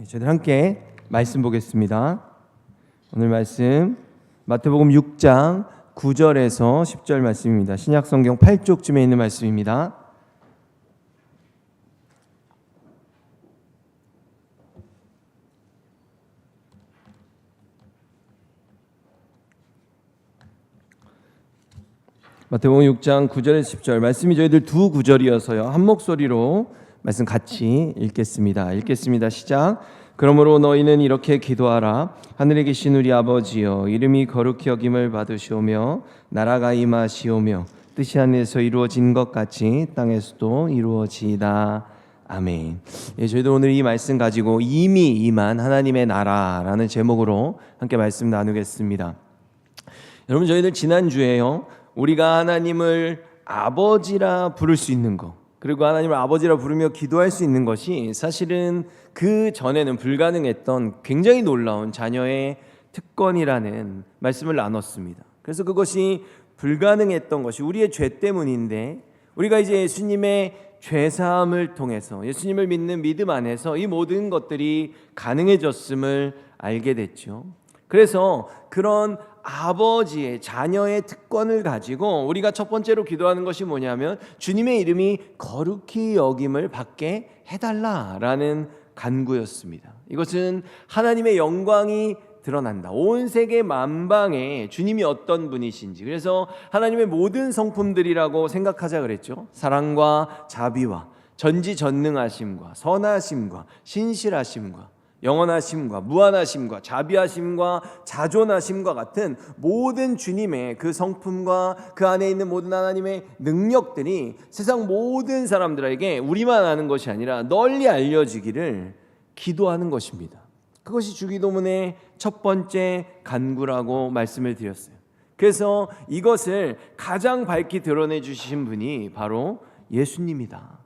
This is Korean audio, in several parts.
네, 저희들 함께 말씀 보겠습니다. 오늘 말씀 마태복음 6장 9절에서 10절 말씀입니다. 신약 성경 8쪽쯤에 있는 말씀입니다. 마태복음 6장 9절에서 10절 말씀이 저희들 두 구절이어서요. 한 목소리로 말씀 같이 읽겠습니다. 읽겠습니다. 시작. 그러므로 너희는 이렇게 기도하라. 하늘에 계신 우리 아버지여 이름이 거룩히 여김을 받으시오며 나라가 임하시오며 뜻이 하늘에서 이루어진 것 같이 땅에서도 이루어지이다. 아멘. 예, 저희도 오늘 이 말씀 가지고 이미 임한 하나님의 나라라는 제목으로 함께 말씀 나누겠습니다. 여러분 저희들 지난 주에요. 우리가 하나님을 아버지라 부를 수 있는 것 그리고 하나님을 아버지라 부르며 기도할 수 있는 것이 사실은 그 전에는 불가능했던 굉장히 놀라운 자녀의 특권이라는 말씀을 나눴습니다. 그래서 그것이 불가능했던 것이 우리의 죄 때문인데 우리가 이제 예수님의 죄 사함을 통해서 예수님을 믿는 믿음 안에서 이 모든 것들이 가능해졌음을 알게 됐죠. 그래서 그런 아버지의 자녀의 특권을 가지고 우리가 첫 번째로 기도하는 것이 뭐냐면 주님의 이름이 거룩히 여김을 받게 해달라라는 간구였습니다. 이것은 하나님의 영광이 드러난다. 온 세계 만방에 주님이 어떤 분이신지. 그래서 하나님의 모든 성품들이라고 생각하자 그랬죠. 사랑과 자비와 전지전능하심과 선하심과 신실하심과 영원하심과 무한하심과 자비하심과 자존하심과 같은 모든 주님의 그 성품과 그 안에 있는 모든 하나님의 능력들이 세상 모든 사람들에게 우리만 아는 것이 아니라 널리 알려지기를 기도하는 것입니다. 그것이 주기도문의 첫 번째 간구라고 말씀을 드렸어요. 그래서 이것을 가장 밝히 드러내 주신 분이 바로 예수님이다.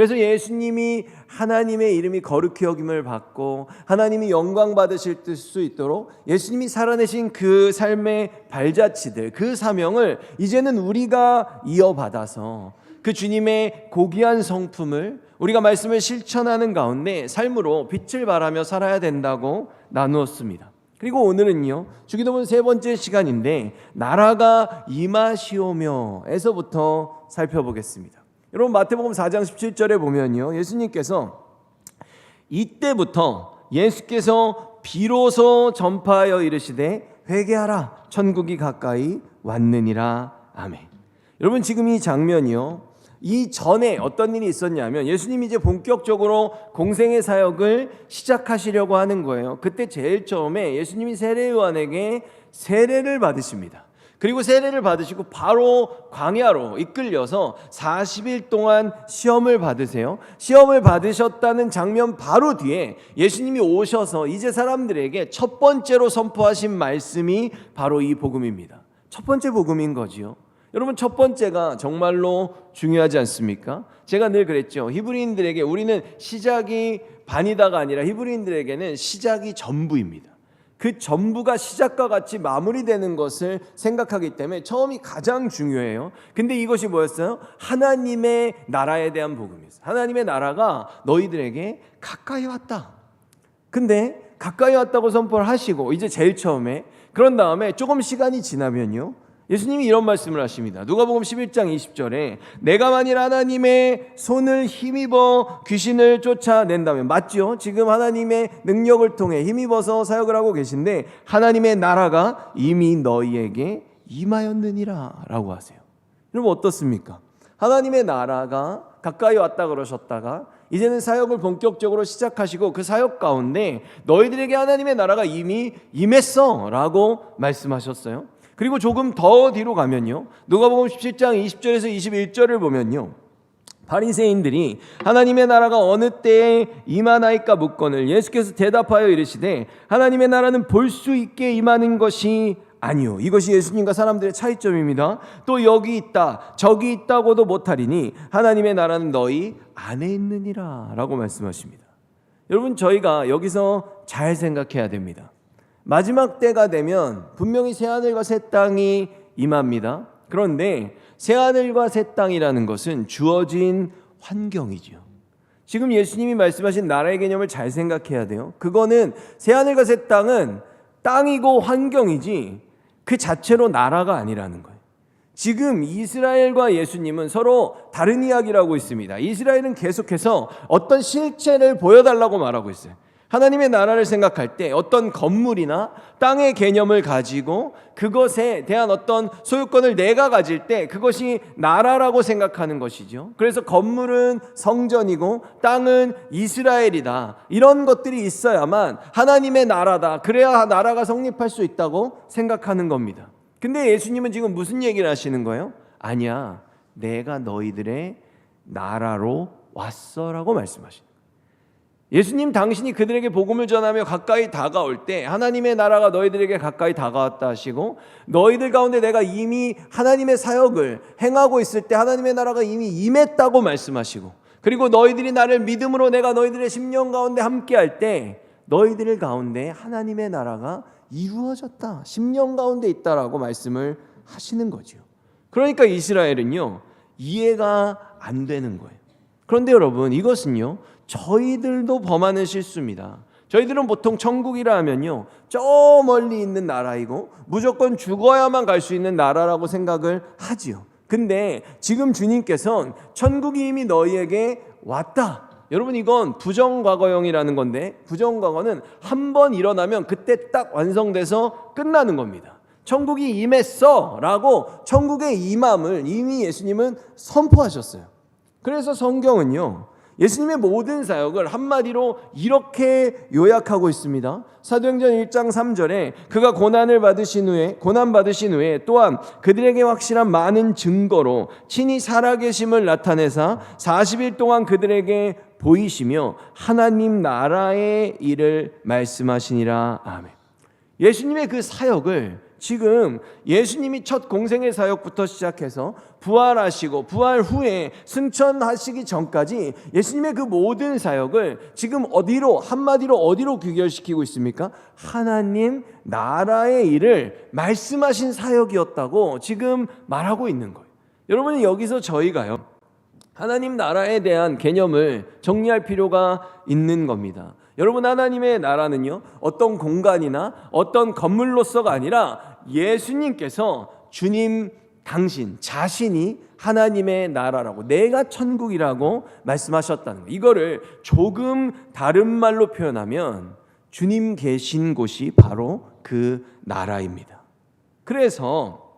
그래서 예수님이 하나님의 이름이 거룩히 여김을 받고 하나님이 영광 받으실 수 있도록 예수님이 살아내신 그 삶의 발자취들 그 사명을 이제는 우리가 이어받아서 그 주님의 고귀한 성품을 우리가 말씀을 실천하는 가운데 삶으로 빛을 발하며 살아야 된다고 나누었습니다. 그리고 오늘은요 주기도문 세 번째 시간인데 나라가 임하시오며에서부터 살펴보겠습니다. 여러분 마태복음 4장 17절에 보면요. 예수님께서 이때부터 예수께서 비로소 전파하여 이르시되 회개하라 천국이 가까이 왔느니라. 아멘. 여러분 지금 이 장면이요. 이 전에 어떤 일이 있었냐면 예수님이 이제 본격적으로 공생의 사역을 시작하시려고 하는 거예요. 그때 제일 처음에 예수님이 세례 요한에게 세례를 받으십니다. 그리고 세례를 받으시고 바로 광야로 이끌려서 40일 동안 시험을 받으세요. 시험을 받으셨다는 장면 바로 뒤에 예수님이 오셔서 이제 사람들에게 첫 번째로 선포하신 말씀이 바로 이 복음입니다. 첫 번째 복음인 거지요. 여러분 첫 번째가 정말로 중요하지 않습니까? 제가 늘 그랬죠. 히브리인들에게 우리는 시작이 반이다가 아니라 히브리인들에게는 시작이 전부입니다. 그 전부가 시작과 같이 마무리되는 것을 생각하기 때문에 처음이 가장 중요해요. 근데 이것이 뭐였어요? 하나님의 나라에 대한 복음이었어요. 하나님의 나라가 너희들에게 가까이 왔다. 근데 가까이 왔다고 선포를 하시고 이제 제일 처음에 그런 다음에 조금 시간이 지나면요. 예수님이 이런 말씀을 하십니다. 누가복음 11장 20절에 내가 만일 하나님의 손을 힘입어 귀신을 쫓아낸다면 맞죠? 지금 하나님의 능력을 통해 힘입어서 사역을 하고 계신데 하나님의 나라가 이미 너희에게 임하였느니라라고 하세요. 여러분 어떻습니까? 하나님의 나라가 가까이 왔다 그러셨다가 이제는 사역을 본격적으로 시작하시고 그 사역 가운데 너희들에게 하나님의 나라가 이미 임했어라고 말씀하셨어요. 그리고 조금 더 뒤로 가면요. 누가복음 17장 20절에서 21절을 보면요. 바리새인들이 하나님의 나라가 어느 때에 임하나이까 묻건을 예수께서 대답하여 이르시되 하나님의 나라는 볼 수 있게 임하는 것이 아니요. 이것이 예수님과 사람들의 차이점입니다. 또 여기 있다, 저기 있다고도 못하리니 하나님의 나라는 너희 안에 있느니라 라고 말씀하십니다. 여러분 저희가 여기서 잘 생각해야 됩니다. 마지막 때가 되면 분명히 새 하늘과 새 땅이 임합니다. 그런데 새 하늘과 새 땅이라는 것은 주어진 환경이죠. 지금 예수님이 말씀하신 나라의 개념을 잘 생각해야 돼요. 그거는 새하늘과 새 땅은 땅이고 환경이지 그 자체로 나라가 아니라는 거예요. 지금 이스라엘과 예수님은 서로 다른 이야기를 하고 있습니다. 이스라엘은 계속해서 어떤 실체를 보여달라고 말하고 있어요. 하나님의 나라를 생각할 때 어떤 건물이나 땅의 개념을 가지고 그것에 대한 어떤 소유권을 내가 가질 때 그것이 나라라고 생각하는 것이죠. 그래서 건물은 성전이고 땅은 이스라엘이다. 이런 것들이 있어야만 하나님의 나라다. 그래야 나라가 성립할 수 있다고 생각하는 겁니다. 근데 예수님은 지금 무슨 얘기를 하시는 거예요? 아니야. 내가 너희들의 나라로 왔어라고 말씀하시는 거 예수님 당신이 그들에게 복음을 전하며 가까이 다가올 때 하나님의 나라가 너희들에게 가까이 다가왔다 하시고 너희들 가운데 내가 이미 하나님의 사역을 행하고 있을 때 하나님의 나라가 이미 임했다고 말씀하시고 그리고 너희들이 나를 믿음으로 내가 너희들의 심령 가운데 함께 할 때 너희들 가운데 하나님의 나라가 이루어졌다. 심령 가운데 있다라고 말씀을 하시는 거죠. 그러니까 이스라엘은요. 이해가 안 되는 거예요. 그런데 여러분 이것은요. 저희들도 범하는 실수입니다. 저희들은 보통 천국이라 하면요. 저 멀리 있는 나라이고 무조건 죽어야만 갈 수 있는 나라라고 생각을 하지요. 근데 지금 주님께서는 천국이 이미 너희에게 왔다. 여러분 이건 부정과거형이라는 건데 부정과거는 한 번 일어나면 그때 딱 완성돼서 끝나는 겁니다. 천국이 임했어라고 천국의 임함을 이미 예수님은 선포하셨어요. 그래서 성경은요. 예수님의 모든 사역을 한마디로 이렇게 요약하고 있습니다. 사도행전 1장 3절에 그가 고난을 받으신 후에 고난 받으신 후에 또한 그들에게 확실한 많은 증거로 친히 살아계심을 나타내사 40일 동안 그들에게 보이시며 하나님 나라의 일을 말씀하시니라. 아멘. 예수님의 그 사역을 지금 예수님이 첫 공생의 사역부터 시작해서 부활하시고 부활 후에 승천하시기 전까지 예수님의 그 모든 사역을 지금 어디로 한마디로 어디로 귀결시키고 있습니까? 하나님 나라의 일을 말씀하신 사역이었다고 지금 말하고 있는 거예요. 여러분 여기서 저희가요. 하나님 나라에 대한 개념을 정리할 필요가 있는 겁니다. 여러분 하나님의 나라는요 어떤 공간이나 어떤 건물로서가 아니라 예수님께서 주님 당신 자신이 하나님의 나라라고 내가 천국이라고 말씀하셨다는 거. 이거를 조금 다른 말로 표현하면 주님 계신 곳이 바로 그 나라입니다. 그래서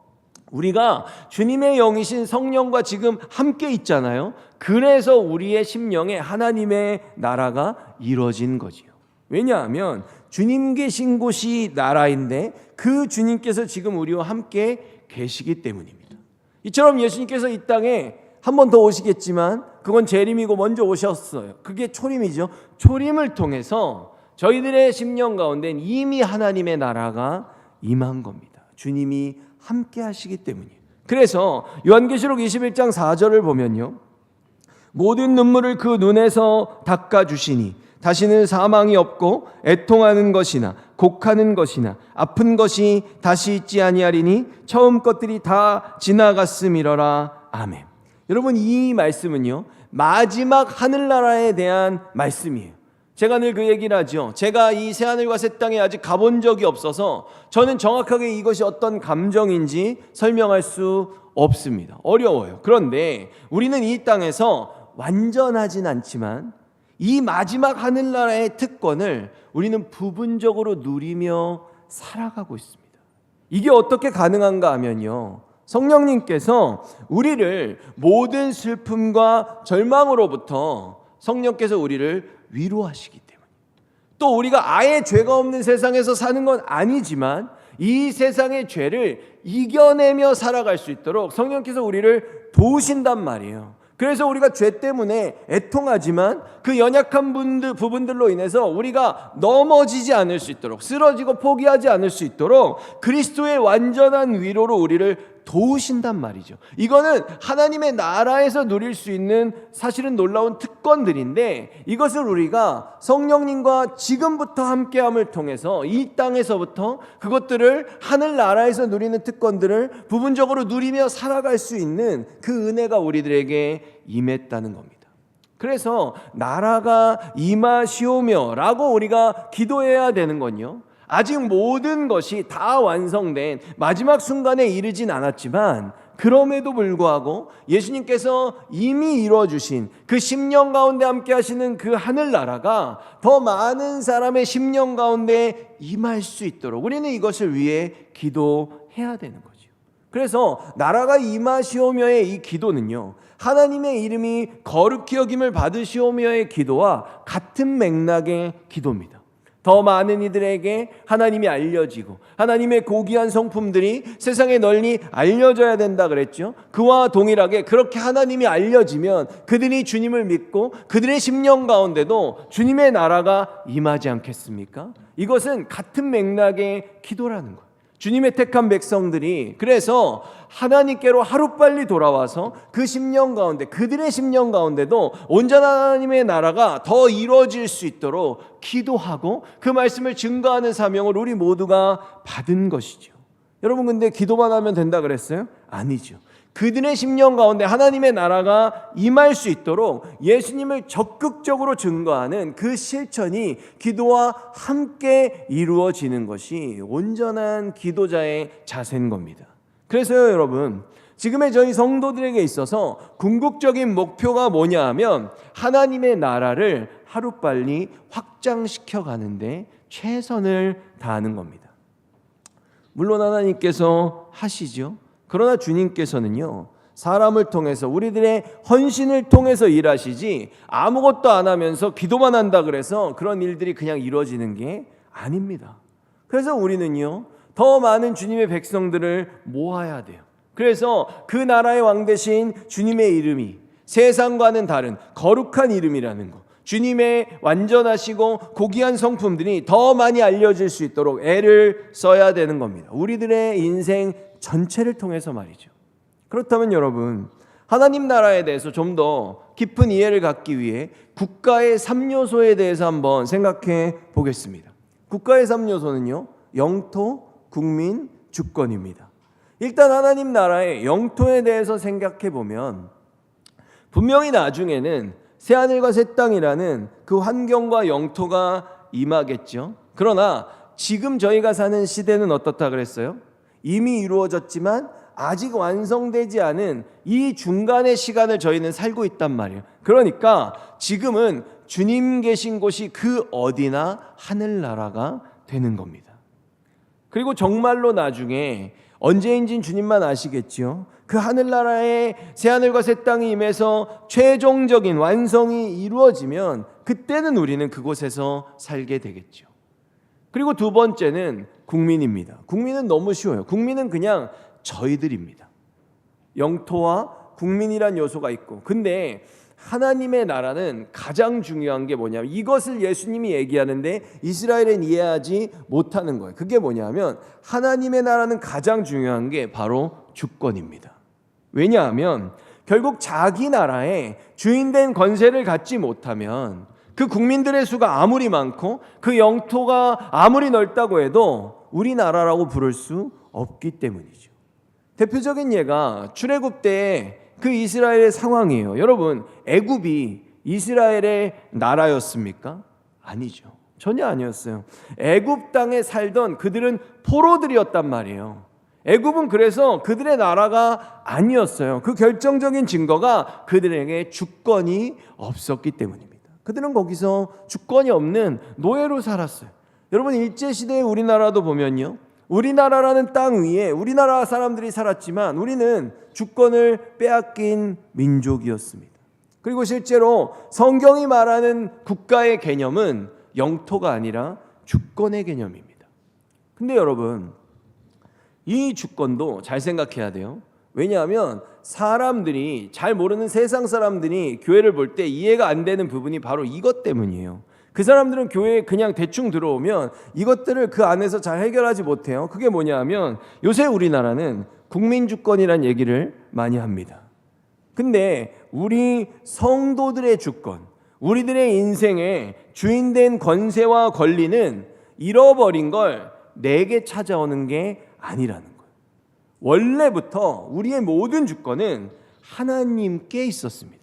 우리가 주님의 영이신 성령과 지금 함께 있잖아요. 그래서 우리의 심령에 하나님의 나라가 이루어진 거지요. 왜냐하면 주님 계신 곳이 나라인데 그 주님께서 지금 우리와 함께 계시기 때문입니다. 이처럼 예수님께서 이 땅에 한 번 더 오시겠지만 그건 재림이고 먼저 오셨어요. 그게 초림이죠. 초림을 통해서 저희들의 심령 가운데 이미 하나님의 나라가 임한 겁니다. 주님이 함께 하시기 때문이에요. 그래서 요한계시록 21장 4절을 보면요. 모든 눈물을 그 눈에서 닦아 주시니 다시는 사망이 없고 애통하는 것이나 곡하는 것이나 아픈 것이 다시 있지 아니하리니 처음 것들이 다 지나갔음이러라 아멘. 여러분 이 말씀은요 마지막 하늘나라에 대한 말씀이에요. 제가 늘 그 얘기를 하죠. 제가 이 새하늘과 새 땅에 아직 가본 적이 없어서 저는 정확하게 이것이 어떤 감정인지 설명할 수 없습니다. 어려워요. 그런데 우리는 이 땅에서 완전하진 않지만 이 마지막 하늘나라의 특권을 우리는 부분적으로 누리며 살아가고 있습니다. 이게 어떻게 가능한가 하면요. 성령님께서 우리를 모든 슬픔과 절망으로부터 성령께서 우리를 위로하시기 때문에 또 우리가 아예 죄가 없는 세상에서 사는 건 아니지만 이 세상의 죄를 이겨내며 살아갈 수 있도록 성령께서 우리를 도우신단 말이에요. 그래서 우리가 죄 때문에 애통하지만 그 연약한 분들, 부분들로 인해서 우리가 넘어지지 않을 수 있도록 쓰러지고 포기하지 않을 수 있도록 그리스도의 완전한 위로로 우리를 도우신단 말이죠. 이거는 하나님의 나라에서 누릴 수 있는 사실은 놀라운 특권들인데 이것을 우리가 성령님과 지금부터 함께함을 통해서 이 땅에서부터 그것들을 하늘 나라에서 누리는 특권들을 부분적으로 누리며 살아갈 수 있는 그 은혜가 우리들에게 임했다는 겁니다. 그래서 나라가 임하시오며라고 우리가 기도해야 되는 건요. 아직 모든 것이 다 완성된 마지막 순간에 이르진 않았지만 그럼에도 불구하고 예수님께서 이미 이루어 주신 그 10년 가운데 함께 하시는 그 하늘 나라가 더 많은 사람의 10년 가운데 임할 수 있도록 우리는 이것을 위해 기도해야 되는 거죠. 그래서 나라가 임하시오며의 이 기도는요. 하나님의 이름이 거룩히 여김을 받으시오며의 기도와 같은 맥락의 기도입니다. 더 많은 이들에게 하나님이 알려지고 하나님의 고귀한 성품들이 세상에 널리 알려져야 된다 그랬죠. 그와 동일하게 그렇게 하나님이 알려지면 그들이 주님을 믿고 그들의 심령 가운데도 주님의 나라가 임하지 않겠습니까? 이것은 같은 맥락의 기도라는 거예요. 주님의 택한 백성들이 그래서 하나님께로 하루빨리 돌아와서 그 10년 가운데 그들의 10년 가운데도 온전한 하나님의 나라가 더 이루어질 수 있도록 기도하고 그 말씀을 증거하는 사명을 우리 모두가 받은 것이죠. 여러분 근데 기도만 하면 된다 그랬어요? 아니죠. 그들의 10년 가운데 하나님의 나라가 임할 수 있도록 예수님을 적극적으로 증거하는 그 실천이 기도와 함께 이루어지는 것이 온전한 기도자의 자세인 겁니다. 그래서요, 여러분. 지금의 저희 성도들에게 있어서 궁극적인 목표가 뭐냐 하면 하나님의 나라를 하루빨리 확장시켜 가는데 최선을 다하는 겁니다. 물론 하나님께서 하시죠. 그러나 주님께서는요, 사람을 통해서 우리들의 헌신을 통해서 일하시지 아무것도 안 하면서 기도만 한다 그래서 그런 일들이 그냥 이루어지는 게 아닙니다. 그래서 우리는요, 더 많은 주님의 백성들을 모아야 돼요. 그래서 그 나라의 왕 대신 주님의 이름이 세상과는 다른 거룩한 이름이라는 것. 주님의 완전하시고 고귀한 성품들이 더 많이 알려질 수 있도록 애를 써야 되는 겁니다. 우리들의 인생 전체를 통해서 말이죠. 그렇다면 여러분, 하나님 나라에 대해서 좀 더 깊은 이해를 갖기 위해 국가의 3요소에 대해서 한번 생각해 보겠습니다. 국가의 3요소는요, 영토, 국민, 주권입니다. 일단 하나님 나라의 영토에 대해서 생각해 보면 분명히 나중에는 새 하늘과 새 땅이라는 그 환경과 영토가 임하겠죠. 그러나 지금 저희가 사는 시대는 어떻다 그랬어요? 이미 이루어졌지만 아직 완성되지 않은 이 중간의 시간을 저희는 살고 있단 말이에요. 그러니까 지금은 주님 계신 곳이 그 어디나 하늘나라가 되는 겁니다. 그리고 정말로 나중에 언제인진 주님만 아시겠지요. 그 하늘나라의 새하늘과 새 땅이 임해서 최종적인 완성이 이루어지면 그때는 우리는 그곳에서 살게 되겠죠. 그리고 두 번째는 국민입니다. 국민은 너무 쉬워요. 국민은 그냥 저희들입니다. 영토와 국민이란 요소가 있고. 근데 하나님의 나라는 가장 중요한 게 뭐냐면 이것을 예수님이 얘기하는데 이스라엘은 이해하지 못하는 거예요. 그게 뭐냐면 하나님의 나라는 가장 중요한 게 바로 주권입니다. 왜냐하면 결국 자기 나라에 주인된 권세를 갖지 못하면 그 국민들의 수가 아무리 많고 그 영토가 아무리 넓다고 해도 우리나라라고 부를 수 없기 때문이죠. 대표적인 예가 출애굽 때 그 이스라엘의 상황이에요. 여러분, 애굽이 이스라엘의 나라였습니까? 아니죠. 전혀 아니었어요. 애굽 땅에 살던 그들은 포로들이었단 말이에요. 애굽은 그래서 그들의 나라가 아니었어요. 그 결정적인 증거가 그들에게 주권이 없었기 때문입니다. 그들은 거기서 주권이 없는 노예로 살았어요. 여러분 일제 시대의 우리나라도 보면요. 우리나라라는 땅 위에 우리나라 사람들이 살았지만 우리는 주권을 빼앗긴 민족이었습니다. 그리고 실제로 성경이 말하는 국가의 개념은 영토가 아니라 주권의 개념입니다. 근데 여러분, 이 주권도 잘 생각해야 돼요. 왜냐하면 사람들이 잘 모르는 세상 사람들이 교회를 볼 때 이해가 안 되는 부분이 바로 이것 때문이에요. 그 사람들은 교회에 그냥 대충 들어오면 이것들을 그 안에서 잘 해결하지 못해요. 그게 뭐냐 하면 요새 우리나라는 국민주권이란 얘기를 많이 합니다. 근데 우리 성도들의 주권, 우리들의 인생의 주인된 권세와 권리는 잃어버린 걸 내게 찾아오는 게 아니라는 거예요. 원래부터 우리의 모든 주권은 하나님께 있었습니다.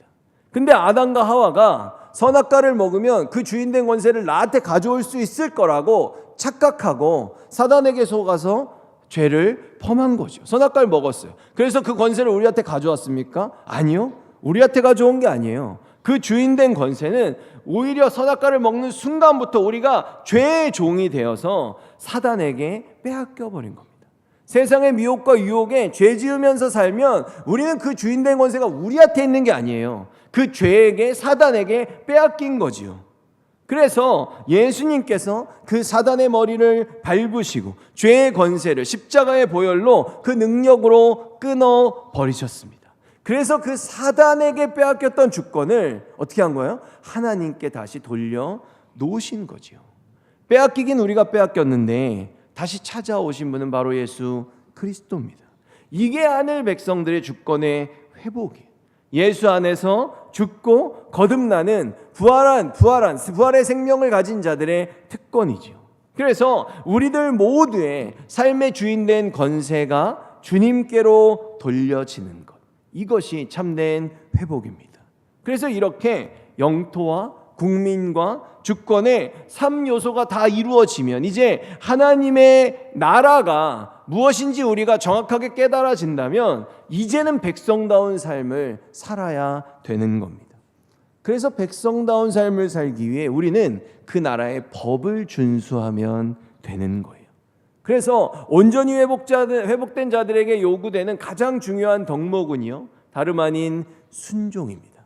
근데 아담과 하와가 선악과를 먹으면 그 주인된 권세를 나한테 가져올 수 있을 거라고 착각하고 사단에게 속아서 죄를 범한 거죠. 선악과를 먹었어요. 그래서 그 권세를 우리한테 가져왔습니까? 아니요. 우리한테 가져온 게 아니에요. 그 주인된 권세는 오히려 선악과를 먹는 순간부터 우리가 죄의 종이 되어서 사단에게 빼앗겨 버린 겁니다. 세상의 미혹과 유혹에 죄 지으면서 살면 우리는 그 주인된 권세가 우리한테 있는 게 아니에요. 그 죄에게 사단에게 빼앗긴 거지요. 그래서 예수님께서 그 사단의 머리를 밟으시고 죄의 권세를 십자가의 보혈로 그 능력으로 끊어 버리셨습니다. 그래서 그 사단에게 빼앗겼던 주권을 어떻게 한 거예요? 하나님께 다시 돌려 놓으신 거지요. 빼앗기긴 우리가 빼앗겼는데 다시 찾아오신 분은 바로 예수 그리스도입니다. 이게 하늘 백성들의 주권의 회복이에요. 예수 안에서 죽고 거듭나는 부활한 부활한 부활의 생명을 가진 자들의 특권이지요. 그래서 우리들 모두의 삶의 주인된 권세가 주님께로 돌려지는 것. 이것이 참된 회복입니다. 그래서 이렇게 영토와 국민과 주권의 3요소가 다 이루어지면 이제 하나님의 나라가 무엇인지 우리가 정확하게 깨달아진다면 이제는 백성다운 삶을 살아야 되는 겁니다. 그래서 백성다운 삶을 살기 위해 우리는 그 나라의 법을 준수하면 되는 거예요. 그래서 온전히 회복자들, 회복된 자들에게 요구되는 가장 중요한 덕목은요, 다름 아닌 순종입니다.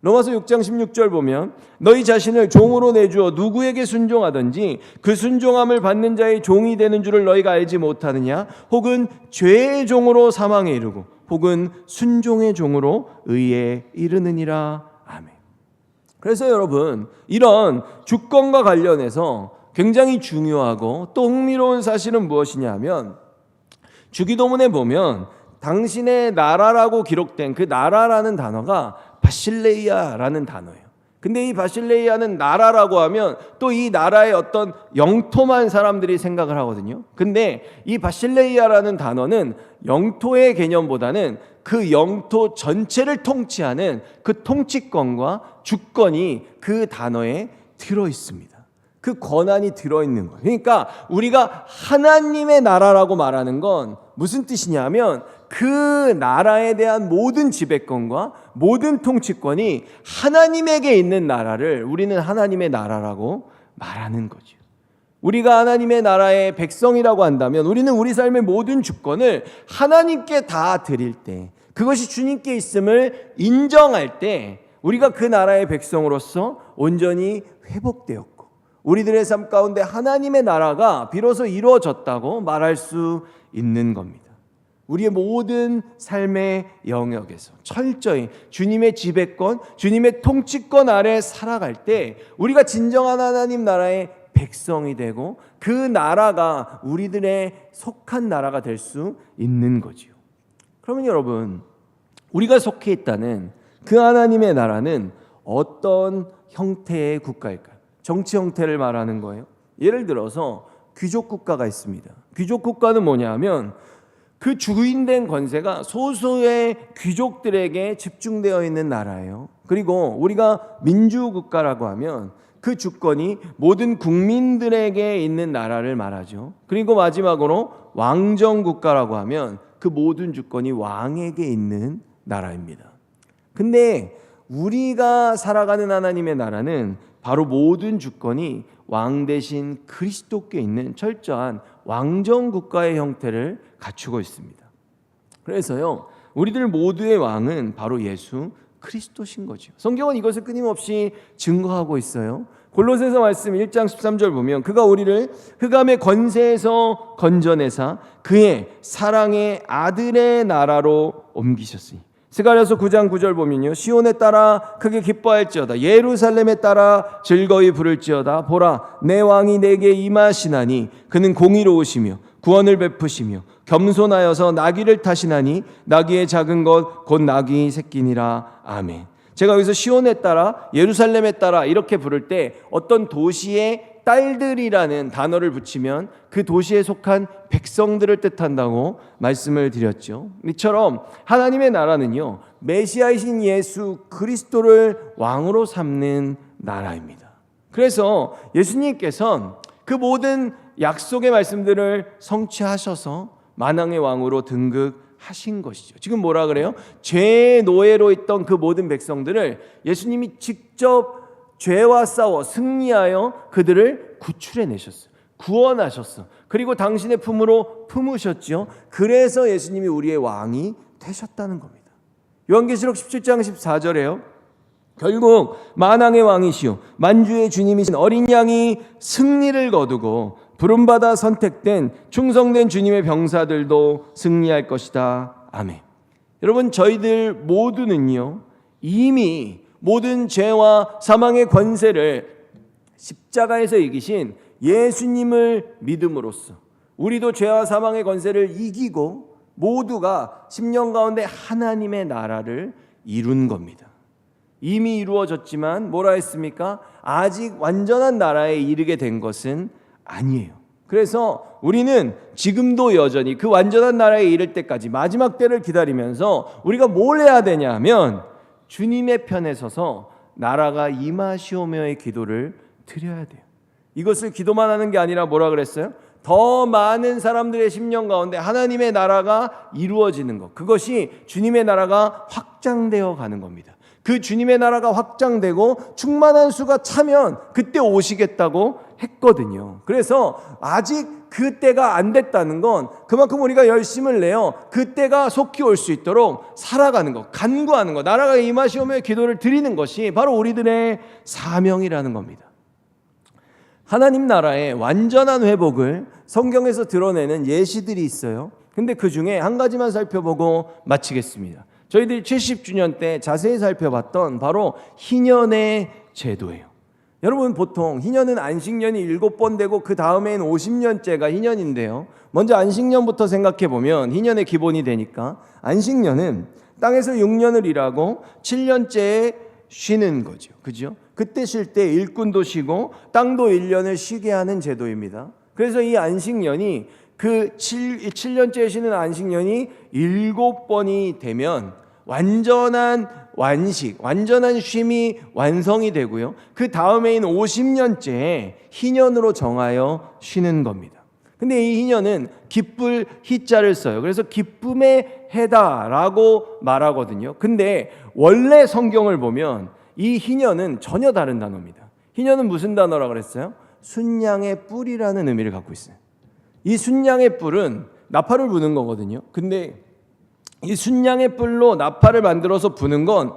로마서 6장 16절 보면 너희 자신을 종으로 내주어 누구에게 순종하든지 그 순종함을 받는 자의 종이 되는 줄을 너희가 알지 못하느냐 혹은 죄의 종으로 사망에 이르고 혹은 순종의 종으로 의에 이르느니라 아멘. 그래서 여러분 이런 주권과 관련해서 굉장히 중요하고 또 흥미로운 사실은 무엇이냐면 주기도문에 보면 당신의 나라라고 기록된 그 나라라는 단어가 바실레이아라는 단어예요. 근데 이 바실레이아는 나라라고 하면 또 이 나라의 어떤 영토만 사람들이 생각을 하거든요. 근데 이 바실레이아라는 단어는 영토의 개념보다는 그 영토 전체를 통치하는 그 통치권과 주권이 그 단어에 들어 있습니다. 그 권한이 들어 있는 거예요. 그러니까 우리가 하나님의 나라라고 말하는 건 무슨 뜻이냐면 그 나라에 대한 모든 지배권과 모든 통치권이 하나님에게 있는 나라를 우리는 하나님의 나라라고 말하는 거죠. 우리가 하나님의 나라의 백성이라고 한다면 우리는 우리 삶의 모든 주권을 하나님께 다 드릴 때 그것이 주님께 있음을 인정할 때 우리가 그 나라의 백성으로서 온전히 회복되었고 우리들의 삶 가운데 하나님의 나라가 비로소 이루어졌다고 말할 수 있는 겁니다. 우리의 모든 삶의 영역에서 철저히 주님의 지배권, 주님의 통치권 아래 살아갈 때 우리가 진정한 하나님 나라의 백성이 되고 그 나라가 우리들의 속한 나라가 될 수 있는 거지요. 그러면 여러분, 우리가 속해 있다는 그 하나님의 나라는 어떤 형태의 국가일까요? 정치 형태를 말하는 거예요. 예를 들어서 귀족 국가가 있습니다. 귀족 국가는 뭐냐면 그 주인된 권세가 소수의 귀족들에게 집중되어 있는 나라예요. 그리고 우리가 민주국가라고 하면 그 주권이 모든 국민들에게 있는 나라를 말하죠. 그리고 마지막으로 왕정국가라고 하면 그 모든 주권이 왕에게 있는 나라입니다. 근데 우리가 살아가는 하나님의 나라는 바로 모든 주권이 왕 대신 그리스도께 있는 철저한 왕정 국가의 형태를 갖추고 있습니다. 그래서요, 우리들 모두의 왕은 바로 예수 그리스도신 거죠. 성경은 이것을 끊임없이 증거하고 있어요. 골로새서 말씀 1장 13절 보면 그가 우리를 흑암의 권세에서 건져내사 그의 사랑의 아들의 나라로 옮기셨으니 스가랴서 9장 9절 보면요. 시온에 따라 크게 기뻐할지어다. 예루살렘에 따라 즐거이 부를지어다. 보라 내 왕이 내게 임하시나니 그는 공의로우시며 구원을 베푸시며 겸손하여서 나귀를 타시나니 나귀의 작은 것 곧 나귀 새끼니라. 아멘. 제가 여기서 시온에 따라 예루살렘에 따라 이렇게 부를 때 어떤 도시의 딸들이라는 단어를 붙이면 그 도시에 속한 백성들을 뜻한다고 말씀을 드렸죠. 이처럼 하나님의 나라는요, 메시아이신 예수 그리스도를 왕으로 삼는 나라입니다. 그래서 예수님께서는 그 모든 약속의 말씀들을 성취하셔서 만왕의 왕으로 등극하신 것이죠. 지금 뭐라 그래요? 죄의 노예로 있던 그 모든 백성들을 예수님이 직접 죄와 싸워 승리하여 그들을 구출해 내셨어요. 구원하셨어. 그리고 당신의 품으로 품으셨지요. 그래서 예수님이 우리의 왕이 되셨다는 겁니다. 요한계시록 17장 14절에요. 결국 만왕의 왕이시오 만주의 주님이신 어린 양이 승리를 거두고 부름받아 선택된 충성된 주님의 병사들도 승리할 것이다. 아멘. 여러분 저희들 모두는요 이미 모든 죄와 사망의 권세를 십자가에서 이기신 예수님을 믿음으로써 우리도 죄와 사망의 권세를 이기고 모두가 10년 가운데 하나님의 나라를 이룬 겁니다. 이미 이루어졌지만 뭐라 했습니까? 아직 완전한 나라에 이르게 된 것은 아니에요. 그래서 우리는 지금도 여전히 그 완전한 나라에 이를 때까지 마지막 때를 기다리면서 우리가 뭘 해야 되냐 하면 주님의 편에 서서 나라가 임하시오며의 기도를 드려야 돼요. 이것을 기도만 하는 게 아니라 뭐라 그랬어요? 더 많은 사람들의 심령 가운데 하나님의 나라가 이루어지는 것. 그것이 주님의 나라가 확장되어 가는 겁니다. 그 주님의 나라가 확장되고 충만한 수가 차면 그때 오시겠다고 했거든요. 그래서 아직 그 때가 안 됐다는 건 그만큼 우리가 열심을 내어 그 때가 속히 올 수 있도록 살아가는 것, 간구하는 것, 나라가 임하시오며 기도를 드리는 것이 바로 우리들의 사명이라는 겁니다. 하나님 나라의 완전한 회복을 성경에서 드러내는 예시들이 있어요. 근데 그 중에 한 가지만 살펴보고 마치겠습니다. 저희들이 70주년 때 자세히 살펴봤던 바로 희년의 제도예요. 여러분 보통 희년은 안식년이 일곱 번 되고 그 다음에는 50년째가 희년인데요. 먼저 안식년부터 생각해 보면 희년의 기본이 되니까 안식년은 땅에서 6년을 일하고 7년째에 쉬는 거죠. 그죠? 그때 쉴 때 일꾼도 쉬고 땅도 1년을 쉬게 하는 제도입니다. 그래서 이 안식년이 그 7, 7년째 쉬는 안식년이 7번이 되면 완전한 완식, 완전한 쉼이 완성이 되고요. 그 다음에 있는 50년째 희년으로 정하여 쉬는 겁니다. 근데 이 희년은 기쁠 희자를 써요. 그래서 기쁨의 해다라고 말하거든요. 근데 원래 성경을 보면 이 희년은 전혀 다른 단어입니다. 희년은 무슨 단어라 그랬어요? 순양의 뿔이라는 의미를 갖고 있어요. 이 순양의 뿔은 나팔을 부는 거거든요. 근데 이 순양의 뿔로 나팔을 만들어서 부는 건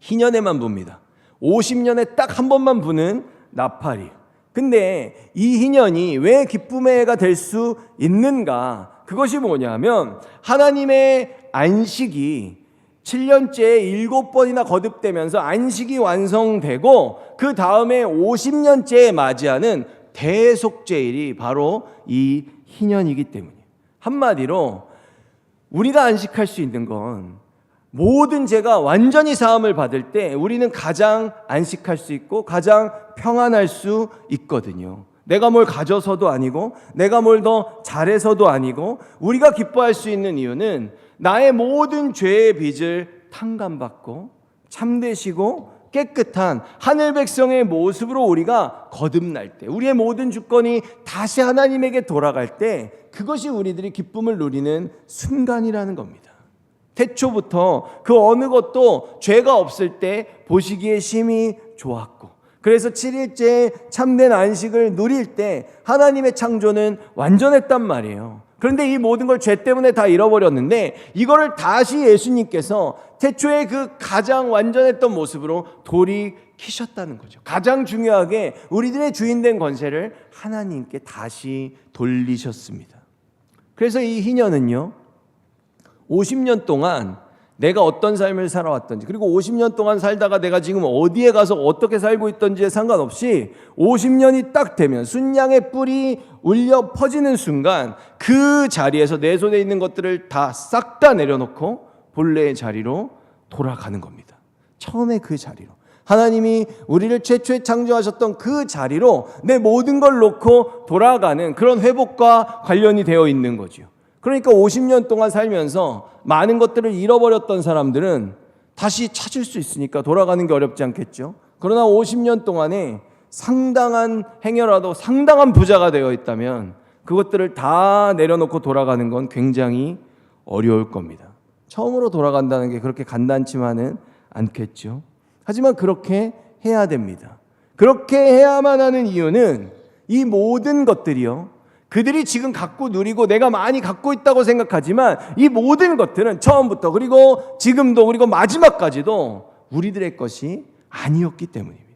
희년에만 붑니다. 50년에 딱 한 번만 부는 나팔이. 근데 이 희년이 왜 기쁨의 해가 될 수 있는가? 그것이 뭐냐면 하나님의 안식이 7년째에 일곱 번이나 거듭되면서 안식이 완성되고 그 다음에 50년째에 맞이하는 대속제일이 바로 이 희년이기 때문이에요. 한마디로 우리가 안식할 수 있는 건 모든 죄가 완전히 사함을 받을 때 우리는 가장 안식할 수 있고 가장 평안할 수 있거든요. 내가 뭘 가져서도 아니고 내가 뭘 더 잘해서도 아니고 우리가 기뻐할 수 있는 이유는 나의 모든 죄의 빚을 탕감받고 참되시고 깨끗한 하늘 백성의 모습으로 우리가 거듭날 때, 우리의 모든 주권이 다시 하나님에게 돌아갈 때, 그것이 우리들이 기쁨을 누리는 순간이라는 겁니다. 태초부터 그 어느 것도 죄가 없을 때 보시기에 심히 좋았고, 그래서 7일째 참된 안식을 누릴 때 하나님의 창조는 완전했단 말이에요. 그런데 이 모든 걸 죄 때문에 다 잃어버렸는데 이거를 다시 예수님께서 태초에 그 가장 완전했던 모습으로 돌이키셨다는 거죠. 가장 중요하게 우리들의 주인된 권세를 하나님께 다시 돌리셨습니다. 그래서 이 희년은요, 50년 동안 내가 어떤 삶을 살아왔던지 그리고 50년 동안 살다가 내가 지금 어디에 가서 어떻게 살고 있던지에 상관없이 50년이 딱 되면 순양의 뿔이 울려 퍼지는 순간 그 자리에서 내 손에 있는 것들을 다 싹 다 내려놓고 본래의 자리로 돌아가는 겁니다. 처음에 그 자리로 하나님이 우리를 최초에 창조하셨던 그 자리로 내 모든 걸 놓고 돌아가는 그런 회복과 관련이 되어 있는 거죠. 그러니까 50년 동안 살면서 많은 것들을 잃어버렸던 사람들은 다시 찾을 수 있으니까 돌아가는 게 어렵지 않겠죠. 그러나 50년 동안에 상당한 행여라도 상당한 부자가 되어 있다면 그것들을 다 내려놓고 돌아가는 건 굉장히 어려울 겁니다. 처음으로 돌아간다는 게 그렇게 간단치만은 않겠죠. 하지만 그렇게 해야 됩니다. 그렇게 해야만 하는 이유는 이 모든 것들이요. 그들이 지금 갖고 누리고 내가 많이 갖고 있다고 생각하지만 이 모든 것들은 처음부터 그리고 지금도 그리고 마지막까지도 우리들의 것이 아니었기 때문입니다.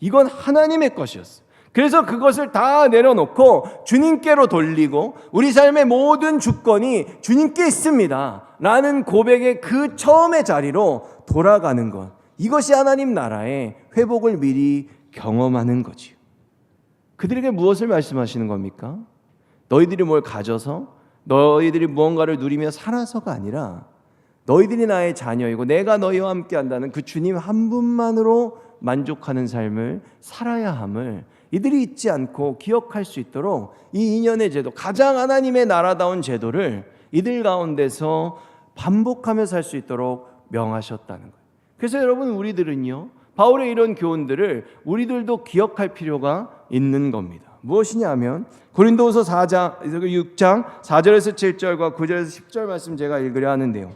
이건 하나님의 것이었어요. 그래서 그것을 다 내려놓고 주님께로 돌리고 우리 삶의 모든 주권이 주님께 있습니다. 라는 고백의 그 처음의 자리로 돌아가는 것. 이것이 하나님 나라의 회복을 미리 경험하는 거지요. 그들에게 무엇을 말씀하시는 겁니까? 너희들이 뭘 가져서 너희들이 무언가를 누리며 살아서가 아니라 너희들이 나의 자녀이고 내가 너희와 함께 한다는 그 주님 한 분만으로 만족하는 삶을 살아야 함을 이들이 잊지 않고 기억할 수 있도록 이 인연의 제도, 가장 하나님의 나라다운 제도를 이들 가운데서 반복하며 살 수 있도록 명하셨다는 거예요. 그래서 여러분 우리들은요. 바울의 이런 교훈들을 우리들도 기억할 필요가 있는 겁니다. 무엇이냐 하면 고린도후서 4장 6장 4절에서 7절과 9절에서 10절 말씀 제가 읽으려 하는데요.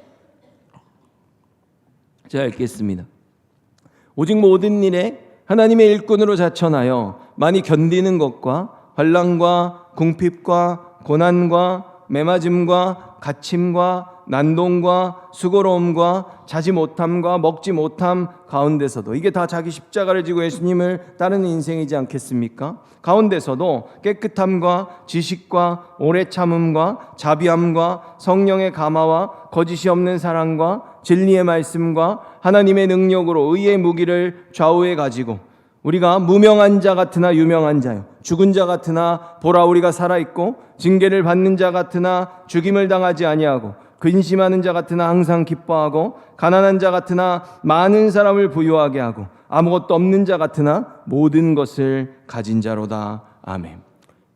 제가 읽겠습니다. 오직 모든 일에 하나님의 일꾼으로 자천하여 많이 견디는 것과 환란과 궁핍과 고난과 매맞음과 갇힘과 난동과 수고로움과 자지 못함과 먹지 못함 가운데서도 이게 다 자기 십자가를 지고 예수님을 따르는 인생이지 않겠습니까? 가운데서도 깨끗함과 지식과 오래 참음과 자비함과 성령의 감화와 거짓이 없는 사랑과 진리의 말씀과 하나님의 능력으로 의의 무기를 좌우에 가지고 우리가 무명한 자 같으나 유명한 자요 죽은 자 같으나 보라 우리가 살아 있고 징계를 받는 자 같으나 죽임을 당하지 아니하고 근심하는 자 같으나 항상 기뻐하고 가난한 자 같으나 많은 사람을 부유하게 하고 아무것도 없는 자 같으나 모든 것을 가진 자로다 아멘.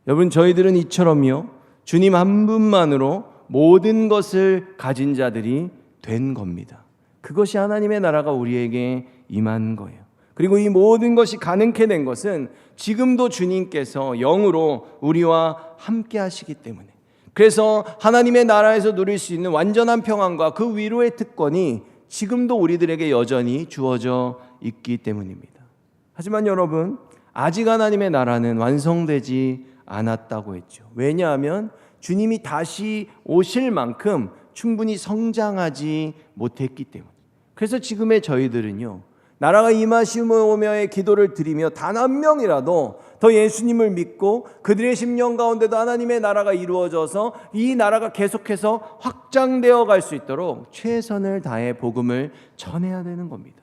여러분 저희들은 이처럼요 주님 한 분만으로 모든 것을 가진 자들이 된 겁니다. 그것이 하나님의 나라가 우리에게 임한 거예요. 그리고 이 모든 것이 가능케 된 것은 지금도 주님께서 영으로 우리와 함께 하시기 때문에 그래서 하나님의 나라에서 누릴 수 있는 완전한 평안과 그 위로의 특권이 지금도 우리들에게 여전히 주어져 있기 때문입니다. 하지만 여러분, 아직 하나님의 나라는 완성되지 않았다고 했죠. 왜냐하면 주님이 다시 오실 만큼 충분히 성장하지 못했기 때문에. 그래서 지금의 저희들은요, 나라가 임하시오며의 기도를 드리며 단 한 명이라도 더 예수님을 믿고 그들의 심령 가운데도 하나님의 나라가 이루어져서 이 나라가 계속해서 확장되어 갈 수 있도록 최선을 다해 복음을 전해야 되는 겁니다.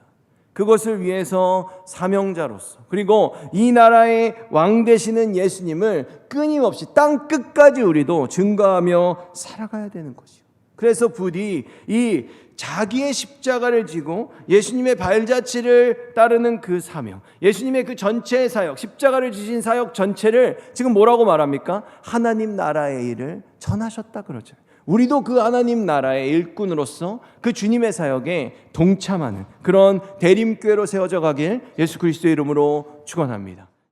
그것을 위해서 사명자로서 그리고 이 나라의 왕 되시는 예수님을 끊임없이 땅 끝까지 우리도 증거하며 살아가야 되는 것이요. 그래서 부디 이 자기의 십자가를 지고 예수님의 발자취를 따르는 그 사명, 예수님의 그 전체 사역, 십자가를 지신 사역 전체를 지금 뭐라고 말합니까? 하나님 나라의 일을 전하셨다 그러죠. 우리도 그 하나님 나라의 일꾼으로서 그 주님의 사역에 동참하는 그런 대림교회로 세워져 가길 예수 그리스도의 이름으로 축원합니다.